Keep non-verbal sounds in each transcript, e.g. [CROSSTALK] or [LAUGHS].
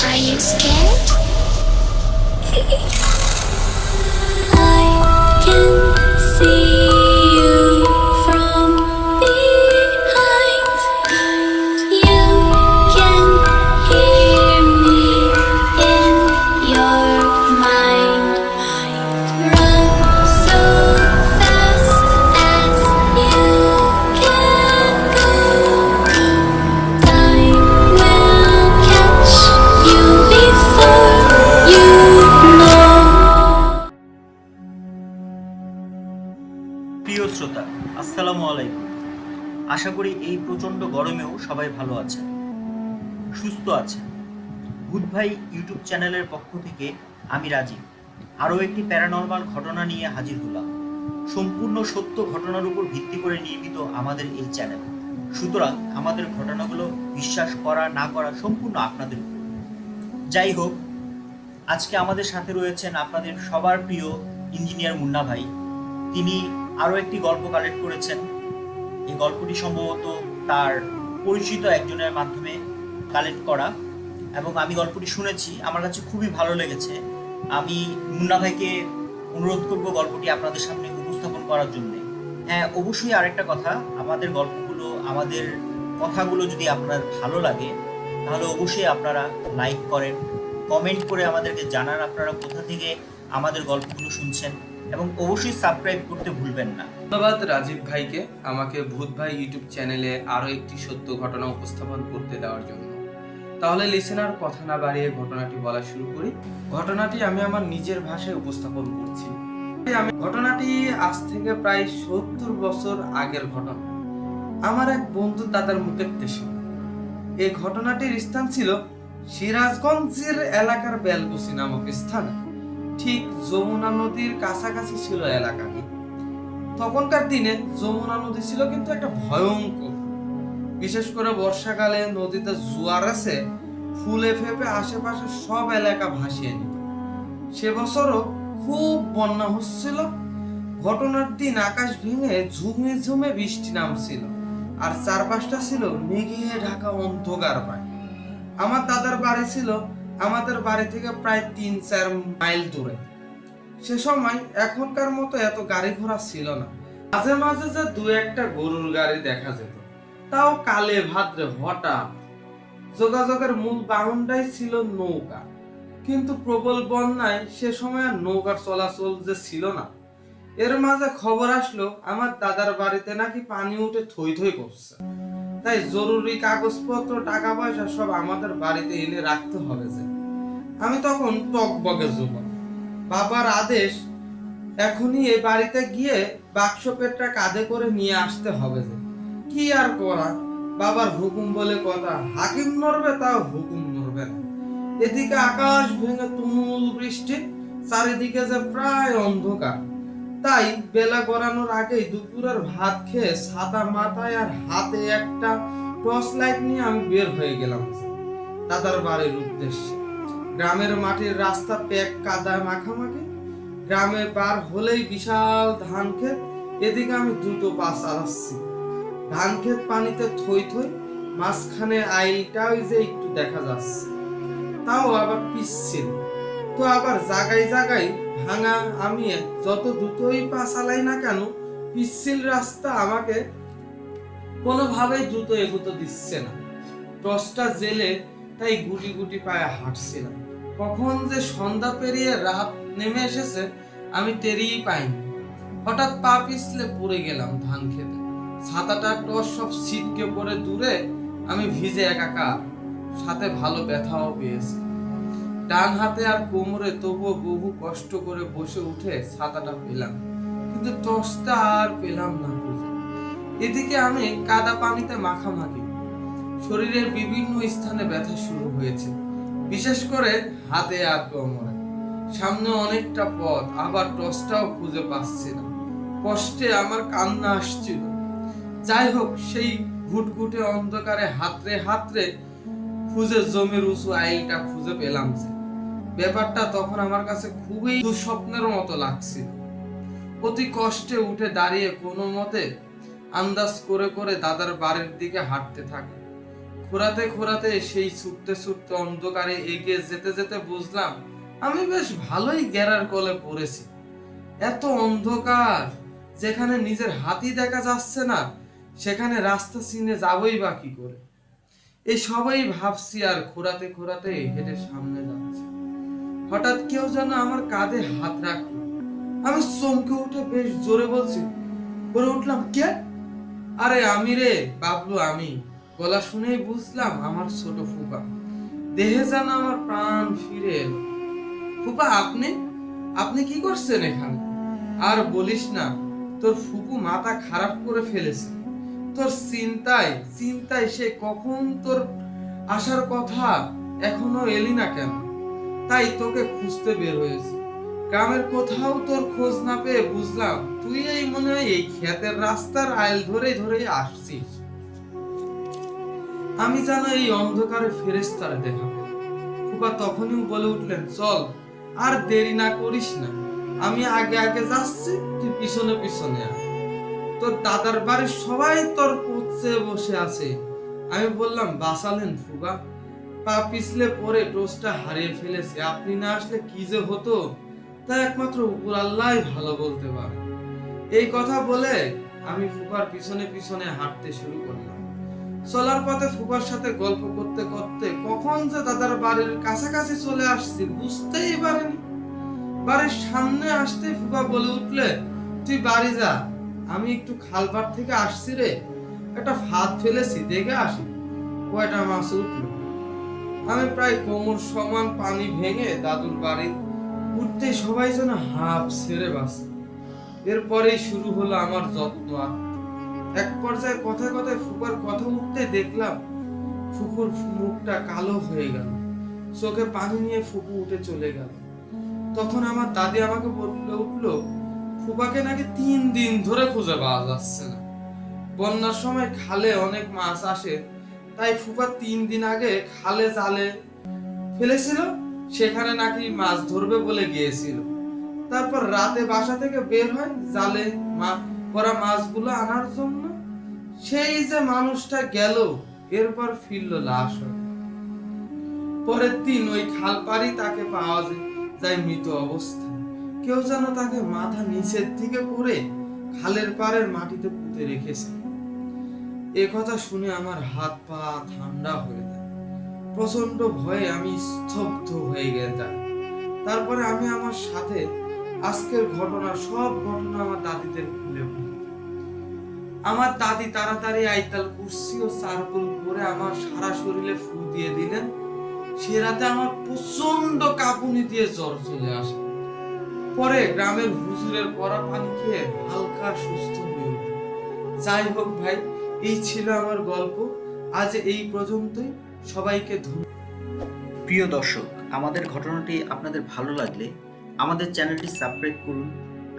Are you scared? [LAUGHS] আশা করি এই প্রচণ্ড গরমেও সবাই ভালো আছেন, সুস্থ আছেন। ভূত ভাই ইউটিউব চ্যানেলের পক্ষ থেকে আমি রাজীব। আরও একটি প্যারানর্মাল ঘটনা নিয়ে হাজির হলাম। সম্পূর্ণ সত্য ঘটনার উপর ভিত্তি করে নির্মিত আমাদের এই চ্যানেল। সুতরাং আমাদের ঘটনাগুলো বিশ্বাস করা, না করা সম্পূর্ণ আপনাদের উপর। যাই হোক, আজকে আমাদের সাথে রয়েছেন আপনাদের সবার প্রিয় ইঞ্জিনিয়ার মুন্না ভাই। তিনি আরও একটি গল্প কালেক্ট করেছেন। এই গল্পটি সম্ভবত তার পরিচিত একজনের মাধ্যমে কালেক্ট করা এবং আমি গল্পটি শুনেছি। আমার কাছে খুবই ভালো লেগেছে। আমি মুন্না ভাইকে অনুরোধ করব গল্পটি আপনাদের সামনে উপস্থাপন করার জন্য। হ্যাঁ অবশ্যই আরেকটা কথা। আমাদের গল্পগুলো, আমাদের কথাগুলো যদি আপনার ভালো লাগে, তাহলে অবশ্যই আপনারা লাইক করেন, কমেন্ট করে আমাদেরকে জানান আপনারা কোথা থেকে আমাদের গল্পগুলো শুনছেন। এবং অবশ্যই সাবস্ক্রাইব করতে ভুলবেন না। ধন্যবাদ রাজীব ভাইকে আমাকে ভূত ভাই ইউটিউব চ্যানেলে আরও একটি সত্য ঘটনা উপস্থাপন করতে দেওয়ার জন্য। তাহলে লিসেনার কথা না বাড়িয়ে ঘটনাটি বলা শুরু করি। ঘটনাটি আমি আমার নিজের ভাষায় উপস্থাপন করছি। আমি ঘটনাটি আজ থেকে প্রায় সত্তর বছর আগের ঘটনা। আমার এক বন্ধু দাদার মুখের তেসে এই ঘটনাটির স্থান ছিল সিরাজগঞ্জের এলাকার বেলকুসি নামক স্থানে। ঠিক যমুনা নদীর কাছাকাছি ছিল এলাকাটি। তখনকার দিনে যমুনা নদী ছিল কিন্তু একটা ভয়ঙ্কর। বিশেষ করে বর্ষাকালে নদীতে জোয়ার আছে, ফুলে ফেপে আশেপাশে সব এলাকা ভাসিয়ে নিত সে বছরও খুব বন্যা হচ্ছিল। ঘটনার দিন আকাশ ভেঙে ঝুমে ঝুমে বৃষ্টি নামছিল আর চারপাশটা ছিল মেঘে ঢাকা অন্ধকার পায়। আমার দাদার বাড়ি ছিল আমাদের বাড়ি থেকে প্রায় তিন চার মাইল দূরে। সে সময় এখনকার মতো এত গাড়ি ঘোড়া ছিল না। মাঝে মাঝে যে দু একটা গরুর গাড়ি দেখা যেত। তাও কালে ভাদ্রে হঠাৎ যোগাযোগের মূল বাহনটাই ছিল নৌকা। কিন্তু প্রবল বন্যায় সে সময় আর নৌকার চলাচল যে ছিল না। এর মাঝে খবর আসলো, আমার দাদার বাড়িতে নাকি পানি উঠে থই থই করছে। তাই জরুরি কাগজপত্র টাকা পয়সা সব আমাদের বাড়িতে এনে রাখতে হবে যে। আমি তখন টকবগে যুবক। বাবার আদেশ, এখনই এই বাড়িতে গিয়ে বাক্স পেটটা কাঁধে করে নিয়ে আসতে হবে যে। কি আর করা? বাবার হুকুম বলে কথা। হাকিম নড়বে তাও হুকুম নড়বে না। এদিকে আকাশ ভেঙে তুমুল বৃষ্টি, চারিদিকে যে প্রায় অন্ধকার। তাই বেলা গড়ানোর আগেই দুপুরের ভাত খেয়ে সাদা মাথায় আর হাতে একটা টর্চ লাইট নিয়ে আমি বের হয়ে গেলাম দাদার বাড়ির উদ্দেশ্যে। গ্রামের মাটির রাস্তা প্যাক কাদায় মাখামাখি। গ্রামে পার হলেই বিশাল ধান ক্ষেত, এদিকে আমি দ্রুত পা চালাচ্ছি ধান ক্ষেত পানিতে থই থই, মাঝখানে আইলটা ওই যে একটু দেখা যাচ্ছে। তাও আবার পিচ্ছিল। তো আবার জাগাই জাগাই ভাঙা আমি যত দ্রুতই পা চালাই না কেন, পিচ্ছিল রাস্তা আমাকে কোনোভাবেই দ্রুত এগোতে দিচ্ছে না। টসটা জেলে তাই গুটি গুটি পায়ে হাঁটছিলাম। কখন যে সন্ধ্যা পেরিয়ে রাত নেমে এসেছে, আমি টেরিই পাইনি। হঠাৎ পা পিছলে পড়ে গেলাম ধান খেতে। ছাতাটা টস সব ছিটকে পড়ে দূরে, আমি ভিজে একাকার। সাথে ভালো ব্যথাও পেয়েছি। ডান হাতে আর কোমরে তবুও বহু কষ্ট করে বসে উঠে ছাতাটা পেলাম। কিন্তু টসটা আর পেলাম না এদিকে আমি কাদা পানিতে মাখামাখি। শরীরের বিভিন্ন স্থানে ব্যথা শুরু হয়েছে। বিশেষ করে হাতে আর কোমরে। সামনে অনেকটা পথ, আবার টসটাও খুঁজে পাচ্ছি না। কষ্টে আমার কান্না আসছিল। যাই হোক, সেই ঘুটঘুটে অন্ধকারে হাতরে হাতরে খুঁজে জমির উঁচু আইলটা খুঁজে পেলাম যে। ব্যাপারটা তখন আমার কাছে খুবই দুঃস্বপ্নের মতো লাগছিল। অতি কষ্টে উঠে দাঁড়িয়ে কোনো মতে আন্দাজ করে করে দাদার বাড়ির দিকে হাঁটতে থাকে। খোরাতে খোরাতে সেই ছুটতে ছুটতে অন্ধকারে এগিয়ে যেতে যেতে বুঝলাম আমি বেশ ভালোই গেরার কলে পড়েছি। এত অন্ধকার, যেখানে নিজের হাতি দেখা যাচ্ছে না, সেখানে রাস্তা চিনে যাবই বা কি করে? এই সবাই ভাবছি আর খোরাতে খোরাতে হেঁটে সামনে যাচ্ছে। হঠাৎ কেউ যেন আমার কাঁধে হাত রাখল। আমি চমকে উঠে বেশ জোরে বলছি, বলে উঠলাম, কে? আরে আমি রে, বাবলু আমি। গলা শুনেই বুঝলাম আমার ছোট ফুপা। দেহে যেন আমার প্রাণ ফিরে এলো। ফুপা, আপনি? আপনি কি করছেন এখানে? আর বলিস না, তোর ফুপু মাথা খারাপ করে ফেলেছে। তোর চিন্তায় চিন্তায় সে কখন তোর আসার কথা এখনও এলি না কেন? তাই তোকে খুঁজতে বের হয়েছে। গ্রামের কোথাও তোর খোঁজ না পেয়ে বুঝলাম তুই এই মনে হয় এই ক্ষেতের রাস্তার আইল ধরে ধরে আসছিস। আমি জানো এই অন্ধকারে ফেরেস্তারে দেখা পেলাম। ফুপা তখনই বলে উঠলেন, চল, আর দেরি না করিস না। আমি আগে আগে যাচ্ছি, তুই পিছনে পিছনে আয়। তোর দাদার বাড়ির সবাই তোর পড়ছে বসে আছে। আমি বললাম, বাঁচালেন ফুবা পা পিছলে পরে টোস্টটা হারিয়ে ফেলেছে। আপনি না আসলে কি যে হতো, তা একমাত্র উপর আল্লাহ ভালো বলতে পারে। এই কথা বলে আমি ফুপার পিছনে পিছনে হাঁটতে শুরু করলাম। চলার পথে ফুপার সাথে গল্প করতে করতে কখন যে দাদার বাড়ির কাছাকাছি চলে আসছি বুঝতেই পারিনি। বাড়ির সামনে আসতে ফুপা বলে উঠলে, তুই বাড়ি যা, আমি একটু খালপাড় থেকে আসছি রে। একটা ফাঁদ ফেলেছি, দেখে আসি। কয়টা মাছ উঠল। আমি প্রায় কোমর সমান পানি ভেঙে দাদুর বাড়ি উঠতে সবাই যেন হাফ ছেড়ে বাসে এরপরেই শুরু হলো আমার যত্ন এক পর্যায়ে কথায় কথায় ফুপার কথা উঠতে দেখলাম ফুকুর মুখটা কালো হয়ে গেল। চোখে পানি নিয়ে ফুপু উঠে চলে গেল। তখন আমার দাদি আমাকে বলে উঠল ফুপাকে নাকি তিন দিন ধরে খুঁজে পাওয়া যাচ্ছে না। বন্যার সময় খালে অনেক মাছ আসে তাই ফুপা তিন দিন আগে খালে জালে ফেলেছিল, সেখানে নাকি মাছ ধরবে বলে গিয়েছিল। তারপর রাতে বাসা থেকে বের হয় জালে মা করা মাছগুলো আনার জন্য। সেই যে মানুষটা গেল, এরপর ফিরল লাশ। পরের দিন ওই খাল পাড়ি তাকে পাওয়া যায় মৃত অবস্থায় কেউ যেন তাকে মাথা নিচের দিকে করে খালের পাড়ের মাটিতে পুঁতে রেখেছে। এ কথা শুনে আমার হাত পা ঠান্ডা হয়ে যায়। প্রচণ্ড ভয়ে আমি স্তব্ধ হয়ে গেলাম তারপরে আমি আমার সাথে আজকের ঘটনা সব ঘটনা আমার দাদিদের খুলে আমার দাদি তাড়াতাড়ি আইতাল কুর্সি ও চারকোল করে আমার সারা শরীরে ফু দিয়ে দিলেন। সে রাতে আমার প্রচণ্ড কাঁপুনি দিয়ে জ্বর চলে আসে। পরে গ্রামের হুজুরের পরা পানি খেয়ে হালকা সুস্থ হয়ে যাই হোক ভাই এই ছিল আমার গল্প। আজ এই পর্যন্তই। সবাইকে প্রিয় দর্শক, আমাদের ঘটনাটি আপনাদের ভালো লাগলে আমাদের চ্যানেলটি সাবস্ক্রাইব করুন।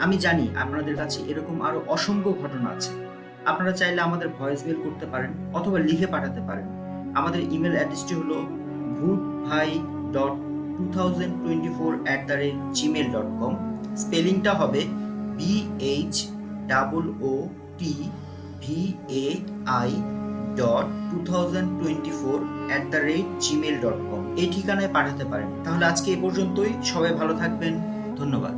আমি জানি আপনাদের কাছে এরকম আরও অসংখ্য ঘটনা আছে। আপনারা চাইলে আমাদের ভয়েস মেল করতে পারেন অথবা লিখে পাঠাতে পারেন। আমাদের ইমেল অ্যাড্রেসটি হলো Bhoot Bhai dot two thousand twenty four at the rate Gmail dot com. স্পেলিংটা হবে B H double O T V A I dot two thousand twenty four at the rate Gmail dot com এই ঠিকানায় পাঠাতে পারেন। তাহলে আজকে এ পর্যন্তই। সবাই ভালো থাকবেন। ধন্যবাদ।